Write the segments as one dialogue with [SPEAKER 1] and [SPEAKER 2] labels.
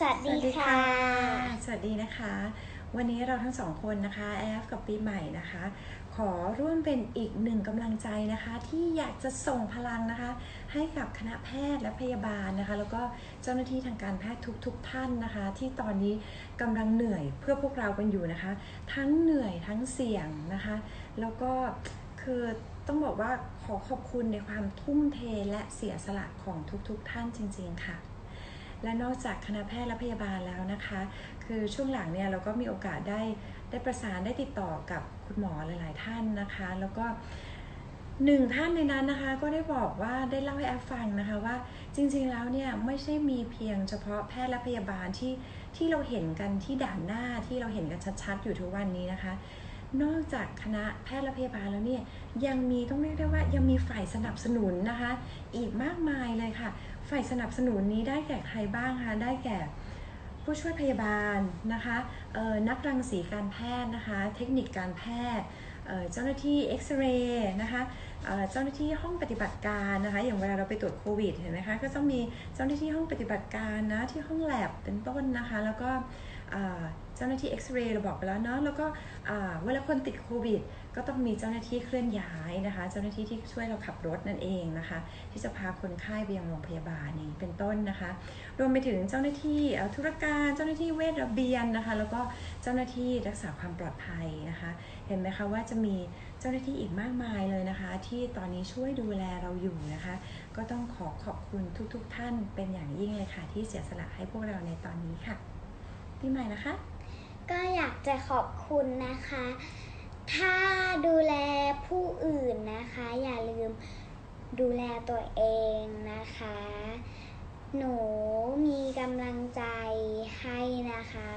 [SPEAKER 1] สวัสดีค่ะ
[SPEAKER 2] สวัสดีนะคะ วันนี้เราทั้งสองคนนะคะแอฟกับปีใหม่นะคะ ขอร่วมเป็นอีกหนึ่งกำลังใจนะคะ ที่อยากจะส่งพลังนะคะ ให้กับคณะแพทย์และพยาบาลนะคะ แล้วก็เจ้าหน้าที่ทางการแพทย์ทุกๆทท่านนะคะ ที่ตอนนี้กำลังเหนื่อยเพื่อพวกเรากันอยู่นะคะ ทั้งเหนื่อยทั้งเสี่ยงนะคะ แล้วก็คือต้องบอกว่าขอขอบคุณในความทุ่มเทและเสียสละของทุกๆทท่านจริง ๆ ค่ะ และนอกจากคณะแพทย์และพยาบาลแล้วนะคะ คือช่วงหลังเนี่ยเราก็มีโอกาสได้ได้ประสานได้ติดต่อกับคุณหมอหลาย ๆ ท่านนะคะ แล้วก็หนึ่งท่านในนั้นนะคะก็ได้บอกว่าได้เล่าให้แอฟฟังนะคะว่าจริงๆแล้วเนี่ยไม่ใช่มีเพียงเฉพาะแพทย์และพยาบาลที่ที่เราเห็นกันที่ด่านหน้าที่เราเห็นกันชัดๆ อยู่ทุกวันนี้นะคะ นอกจากคณะแพทย์และพยาบาลแล้วเนี่ยยังมีต้องเรียกได้ว่ายังมีฝ่ายสนับสนุนนะคะ อีกมากมายเลยค่ะ ฝ่ายสนับสนุนนี้ได้แก่ใครบ้างคะได้แก่ผู้ช่วยพยาบาลนะคะนักรังสีการแพทย์นะคะ เทคนิคการแพทย์เจ้าหน้าที่เอ็กซเรย์นะคะเจ้าหน้าที่ห้องปฏิบัติการนะคะ อย่างเวลาเราไปตรวจโควิดเห็นไหมคะก็ต้องมีเจ้าหน้าที่ห้องปฏิบัติการนะที่ห้องแลบเป็นต้นนะคะ แล้วก็ เจ้าหน้าที่เอ็กซเรย์เราบอกไปแล้วเนาะแล้วก็เวลาคนติดโควิด ก็ต้องมีเจ้าหน้าที่เคลื่อนย้ายนะคะ เจ้าหน้าที่ที่ช่วยเราขับรถนั่นเองนะคะ ที่จะพาคนไข้ไปยังโรงพยาบาลนี้เป็นต้นนะคะ รวมไปถึงเจ้าหน้าที่ธุรการเจ้าหน้าที่เวชระเบียนนะคะ แล้วก็เจ้าหน้าที่รักษาความปลอดภัยนะคะ เห็นไหมคะว่าจะมีเจ้าหน้าที่อีกมากมายเลยนะคะ ที่ตอนนี้ช่วยดูแลเราอยู่นะคะ ก็ต้องขอขอบคุณทุกๆทท่านเป็นอย่างยิ่งเลยค่ะ ที่เสียสละให้พวกเราในตอนนี้ค่ะ พี่ใหม่นะคะ
[SPEAKER 1] ก็อยากจะขอบคุณนะคะ ถ้าดูแลผู้อื่นนะคะ อย่าลืมดูแลตัวเองนะคะ หนูมีกำลังใจให้นะคะ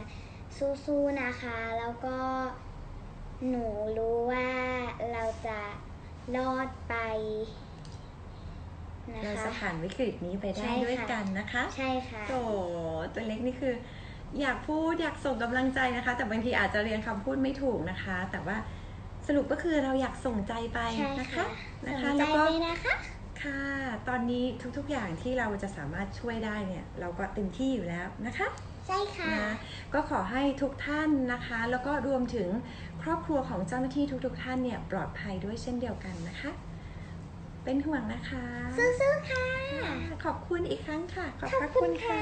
[SPEAKER 1] สู้ๆนะคะ แล้วก็หนูรู้ว่าเราจะรอดไป
[SPEAKER 2] นะคะเราจะผ่านวิกฤตนี้ไปได้ด้วยกันนะคะ
[SPEAKER 1] ใช่ค่ะ
[SPEAKER 2] โตตัวเล็กนี่คือ อยากพูดอยากส่งกำลังใจนะคะ แต่บางทีอาจจะเรียนคำพูดไม่ถูกนะคะ แต่ว่าสรุปก็คือเราอยากส่งใจไปนะคะ
[SPEAKER 1] นะคะแล้วก็นะคะ
[SPEAKER 2] ค่ะ ตอนนี้ทุกๆอย่างที่เราจะสามารถช่วยได้เนี่ย เราก็เต็มที่อยู่แล้วนะคะ
[SPEAKER 1] ใช่ค่ะ
[SPEAKER 2] นะก็ขอให้ทุกท่านนะคะ แล้วก็รวมถึงครอบครัวของเจ้าหน้าที่ทุกๆ ท่านเนี่ยปลอดภัยด้วยเช่นเดียวกันนะคะ เป็นห่วงนะคะ
[SPEAKER 1] สู้ๆค่ะ
[SPEAKER 2] ขอบคุณอีกครั้งค่ะ
[SPEAKER 1] ขอบพระคุณค่ะ